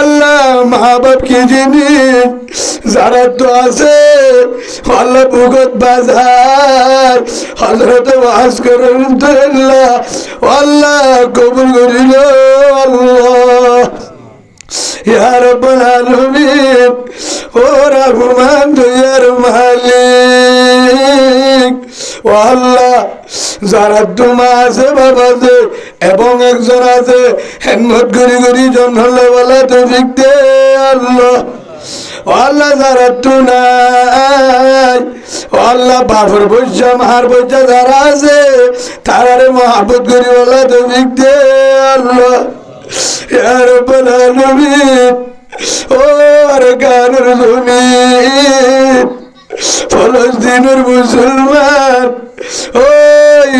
আল্লাহ মা বাপ কি জিনিস? যারা তো আছে, আল্লাহ ভূগত বাজার। হজরত ওয়াজ করুন তো আল্লাহ আল্লাহ কবুল করিল আল্লাহ। ইয়া রব্বাল আলামিন, ও রহমান দুয়ার মালিক। ও আল্লাহ, যারা তোমা আছে, বাবা আছে, এবং একজন আছে হেনমত ঘুরি ঘুরি জন্মলে বলে তো দে আল্লাহ। আল্লাহ, যারা তু নাই আল্লাহ বাফর বৈশা মার বৈশা আছে তারারে মহাবত করি বলে তো দে আল্লাহ। এর উপর ফলস্তিনের মুসলমান, ও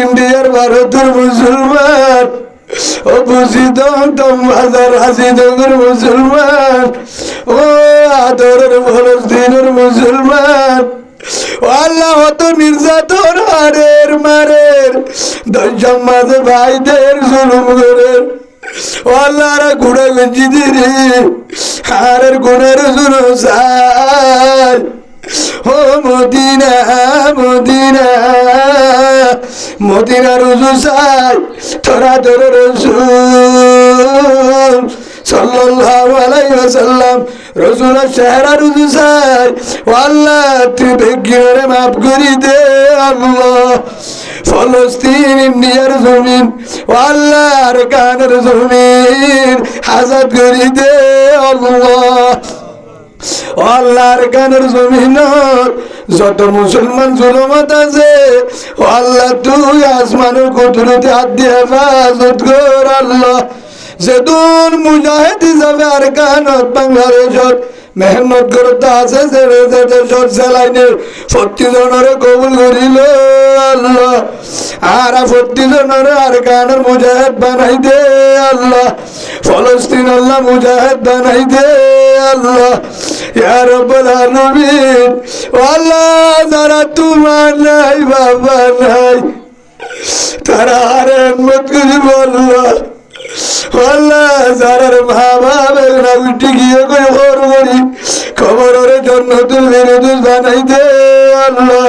ইন্ডিয়ার ভারতের মুসলমান, ও বুঝিত তম হাজার হাসিদগর মুসলমান, ও আদরের ফলস্তিনের মুসলমান আল্লাহ হত নির্যাতন হারের মারের দশম মাঝে ভাইদের জুলুম করেন আল্লাহরা গুড়া গঞ্জি দিরে হারের গুণের শুনো সার ও মদিনা মদিনা। মদিনা রুজু সাই তোরা তোর রসুল। সাল্লাল্লাহু আলাইহি ওয়াসাল্লাম রসুল চেহারা রুজু সাই ও আল্লাহ, তুই বেগিরে মাফ করি দে, আল্লাহ। ফলস্তিন, ইন্ডিয়ার জমিন, ও আল্লাহর কানের জমিন, হাজাত করি দে, আল্লাহ। আল্লাহর গানের জমিন যত মুসলমান জুলমত আছে আল্লাহ তুই আসমানের কঠোর হাত দিয়ে আল্লাহ। যেদুন মুজাহিদ হিসাবে আর কানত বাংলাদেশত মেহনত করতে আছে ছেড়ে যেতে সব সেলাইনের সত্যি জনের কবুল করিল আল্লাহ। আর সত্যি জনের আর কানের মুজাহিদ বানাই দে আল্লাহ। ফলস্তিন আল্লাহ মুজাহিদ বানাই দে আল্লাহ। ইয়া রব্বুল আলামিন আল্লাহ যারা তোমার নাই, বাবা নাই, তারা আর হিম্মত করে বলল না, উঠে গিয়ে জন্য তুই বিরোধী বানাই দে আল্লাহ।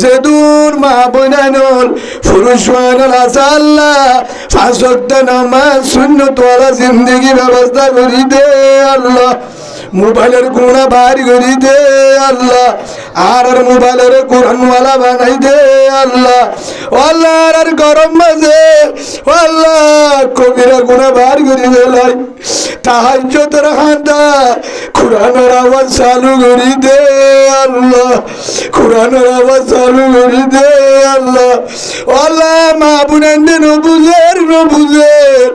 যে দূর মা বোনানল পুরুষ শূন্য তোলা জিন্দগি ব্যবস্থা করি দে আল্লাহ। মোবাইলের গুণা বাড়ি করি দে আল্লাহ। আর মোবাইলের কোরআনওয়ালা বানাই দে আল্লাহ। আল্লাহ আর গরম মাঝে আল্লাহ কবিরা গুণা বার করি দেলাই। তাহাজ্জতের হান্দা কোরআনের আওয়াজ চালু করি দে আল্লাহ। কোরআনের আওয়াজ চালু করি দে আল্লাহ। আল্লাহ, মা বুনেন বুঝের নবুজের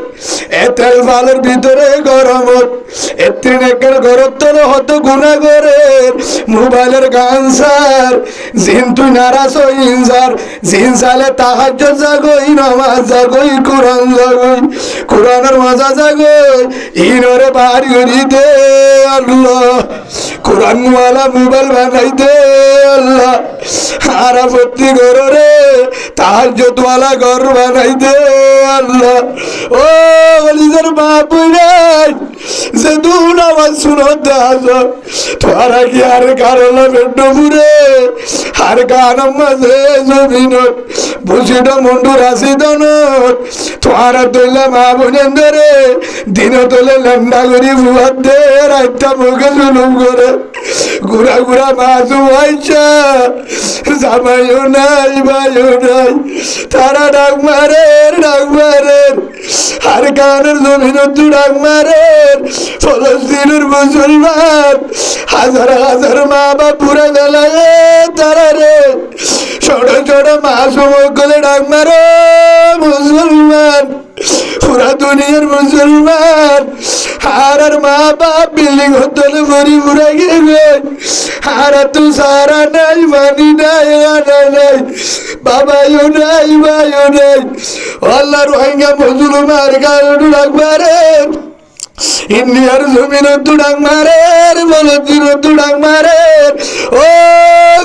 এতেল ফালের ভিতরে গরমত এত্রিন একের গরত্তর হত গুণা করে মোবাইলের গান সার জিন তুই নারাজ ইনসার জিন সালে তাহাজ্জ জাগই, নামাজ জাগই, কোরআন জাগই, কোরআনের মজা জাগই, ইনরে বাড়ি করি দে আল্লাহ কোরআন ওয়ালা মোবাইল বানাই দে আল্লাহ। আর ভর্তি ঘরে তাহাজ্জতওয়ালা ঘর বানাই দে আল্লাহ। ও বলিদের বাপ যে দুন আমার শুনত দাস তোরা কি আর কারণ ডুবুরে? আর গান মাঝে জমিনত বুঝিত মুন্ডু রাশি দনত। তোরা তৈলা মা বোনেন দিন তোলে লেন্ডা করি ভুয়ার দে, রাইতা মুখে জুলুম করে। ঘুরা ঘুরা মাছু আইসা জামাইও নাই, ভাইও নাই। তারা ডাক মারে ডাক মারে। আর গানের জমিন ডাক মারে। ফলস্তিনের মুসলমান হাজার হাজার মা বাপ পুরা বেলায় তারা রে। ছোট ছোট মাছ গলে ডাক মারে, মুসলমান। পুরা দুনিয়ার মুসলমান। আর আর মা বাপ বিল্ডিং হতলে মরি পুরা গেলে। আর তো সারা নাই, মানি নাই, আনা নাই, বাবাইও নাই ভাইও নাই। আল্লাহ রোহিঙ্গা মুসলমান কারণ রাখবারে ইন্ডিয়ার জমিন দুডাং মারের বলদিন দুডাং মারের ও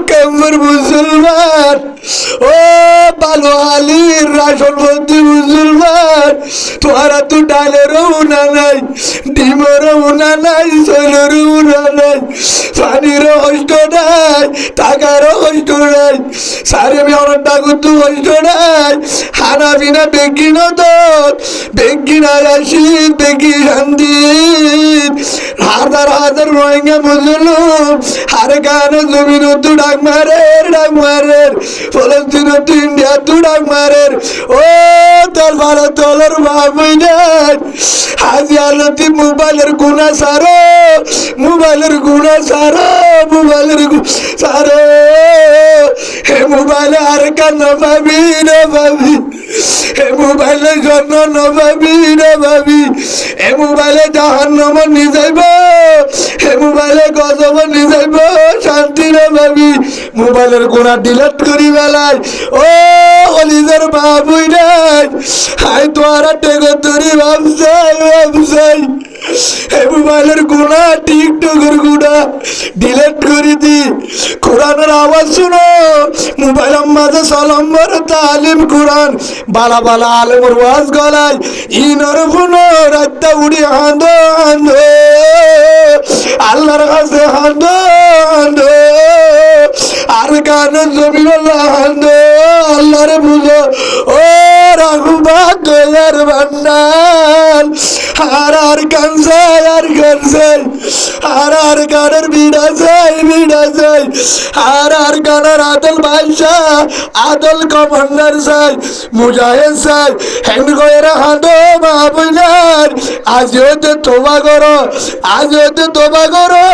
কেমর মুসলমান, ও বালো আলীর রাসন বন্দি মুসলমান তোরা তো ডালের উনা নাই ডিমের উনা নাই শৈলের উনা নাই, পানির কষ্ট নাই, টাকার কষ্ট নাই, সারে মেয়র টাকুর তো কষ্ট নাই। হানা বিনা বেগিন তো বেগিন আয়াসিদ বেগি শান্তি হাজার হাজার রোহিঙ্গা মুসলুম হারে গান জমিন তু ডাক ডাক মারে ফলস্তিন তু ইন্ডিয়া তু ডাক মারে ও তোর ভালো তোর বাবুই আলতি মোবাইলের গুণা সারো মোবাইলের গুণা সারো মোবাইলের সারো হে মোবাইলে আর কান পাবি না পাবি হে মোবাইলে জন্ম নভাবি না ভাবি হে মোবাইলে জাহান নমন নিজাইব হে মোবাইলে গজব নিজাইব শান্তি না ভাবি মোবাইলের গোনা ডিলেট করি বেলায় ও অলিজের বাবুই নাই। হাই তোরা টেগো তরি ভাবছাই ভাবছাই হে মোবাইলের গুণা, টিকটকের গুণা ডিলেট করে দি। কোরআনের আওয়াজ শুনো। মোবাইলের মাঝে সলম্বর তালিম কোরআন। বালা বালা আলেমর ওয়াজ গলায়, ইনর ফুনো রাত্তা উড়ি হাঁদ হাঁদ। আল্লাহর কাছে হাঁদ হাঁদ। গান জমিন আল্লাহরে বুঝো। ও রাঘুবা ভান্ডার আর আর গান আর যাই আর আর গানের বিড়া যাই বিড়া যাই আর আর গানের আদল বাদশা, আদল কমান্ডার যাই মুজাহিদ যাই হেন গয়েরা হাঁটো বাবুলার আজ হতে তোবা করো, আজ হতে তোবা করো।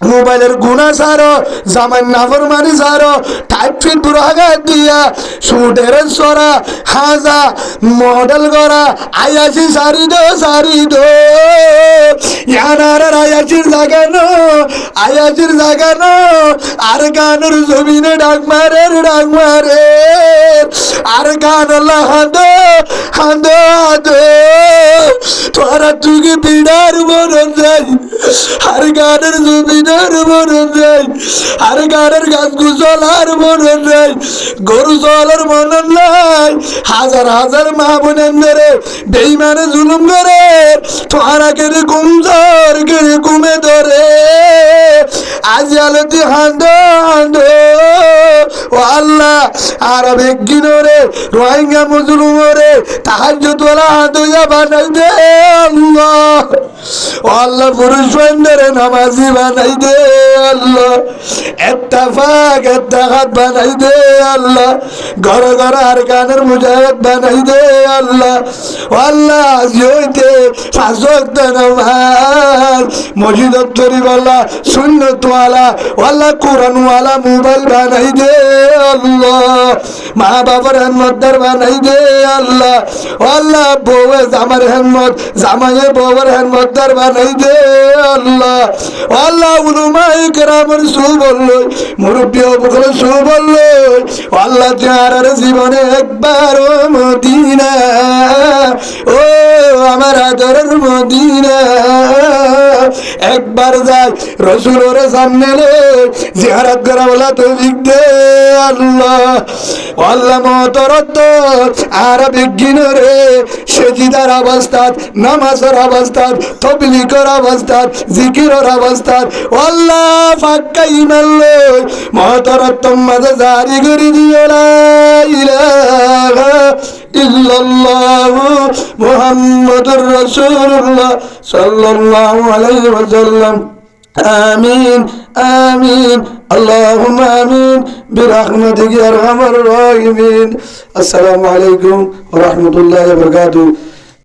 মোবাইলের গুণা সারো জামাই নাফর মারি সারো টাইপ ফিট বুড়াঘাত দিয়া, সুটের সরা, হাজা মডেল করা আয়াসি সারি দো সারি দো ইয়ানার আয়াসির জাগানো আয়াসির জাগানো, আর গানের জমিনে ডাক মারে ডাক মারে। আর গান হাঁদো হাঁদো হাঁদো তোরা তুই বিড়ার মরণ যাই আর গানের জমিনের মরণ যাই আর গানের গাছ গুজল আর মরণ যাই গরু জলের মরণ নাই হাজার হাজার মা বোনের মেরে বেইমানে জুলুম করে। তোরা কেড়ে কুমজর কেড়ে কুমে ধরে। আজ আলতি হাঁদ হাঁদ ও আল্লাহ আর বেগিনরে রোহিঙ্গা মুসলুমরে তাহাজ্য তোলা হাত বানাই দে আল্লাহ পুরুষ বন্ধরে নামাজি বানাই দে আল্লাহ। একটা ফাঁক, একটা হাত বানাই দে আল্লাহ। ঘর ঘর আর গানের মুজাহিদ বানাই দে আল্লাহ। আল্লাহ আজ ফাঁসক নামাজ। মসজিদ তরিবাল্লা শূন্য তোয়ালা আল্লাহ কোরআনওয়ালা, মোবাইল বানাই দে আল্লাহ। মা বাবার হেনমতদার বানাই দে আল্লাহ। আল্লাহ বউয়ে জামার হেনমত জামাইয়ে বউয়ের হেনমতদার বানাই দে আল্লাহ। আল্লাহ উলুমাই কেরামের সু বলল, মুরব্বী বকল সু বলল, আল্লাহ যার জীবনে একবার ও মদিনা, ও আমার আদরের মদিনা, একবার যাই রসুলের সামনে রে জিয়ারত করা বলা তো দে আল্লাহ। আল্লাহ মতরত আর বিজ্ঞান রে সেজিদার অবস্থাত, নামাজের অবস্থাত, তবলিগের অবস্থাত, জিকিরের অবস্থাত। আল্লাহ ফাক্কা ইমান লই মতরত মাঝে জারি করে দিও ইলাহা ইল্লাল্লাহ মুহাম্মাদুর রাসূলুল্লাহ সাল্লাল্লাহু আলাইহি ওয়াসাল্লাম। آمين آمين. اللهم آمين. برحمتك يا أرحم الراحمين. السلام عليكم ورحمة الله وبركاته.